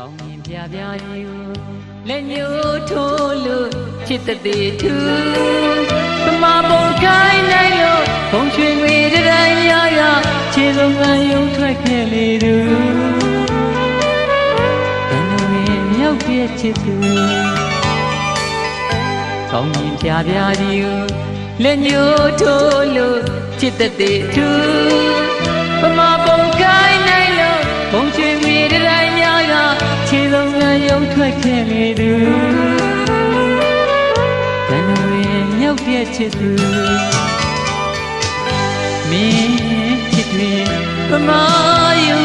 ကောင်းမြင်ပြပြယူလက်ညှိုးထိုးလို့ချစ်တဲ့တေသူပမာပုံခိုင်းနိုင်လို့ဘုံရွှင်တွေတိုင်းရရခြေဆုံးကယုံထွက်ခဲ့လေသူတန်တော်ရင်မြောက်ပြည့်ချစ်သူကောင်းမြင်ပြပြယူလက်ညှိုးထိုးလို့ချစ်တဲ့တေသူပမာ ထွက်ခဲ့လေသူတန်တော်ရင်မြောက်ပြည့်ချစ်သူမင်းချစ်တွေပမာယု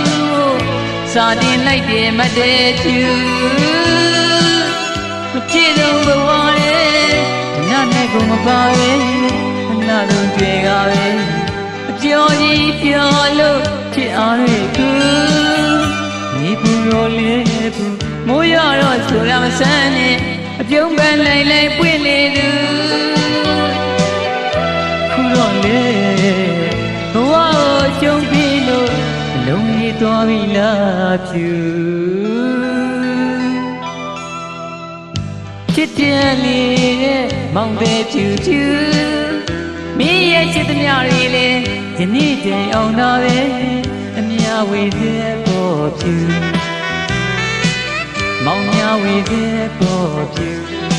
စာတင်လိုက်တယ်မတည့်သူမကြည့်တော့ဘဝရဲ့နာနဲ့ကိုမပါပဲနာတော့တွေကပဲအပြော်ကြီးပြောလို့ချစ်အားတွေကိုနေ ဆိုရမဆန်းနဲ့အပြုံးပန်းလိုက်လိုက်ပွင့်လေသူခုတော့လေဘဝကိုကြုံပြီးလို့အလုံးကြီးသွားပြီလားဖြူချစ်တယ်လေတဲ့မောင်ပဲဖြူဖြူမင်းရဲ့ချစ်သမျှတွေလေဒီနေ့တည်းအောင်တော့ပဲအမြဝေသေးပေါ်ဖြူ မောင်မြဝေသေးပေါ်ဖြူ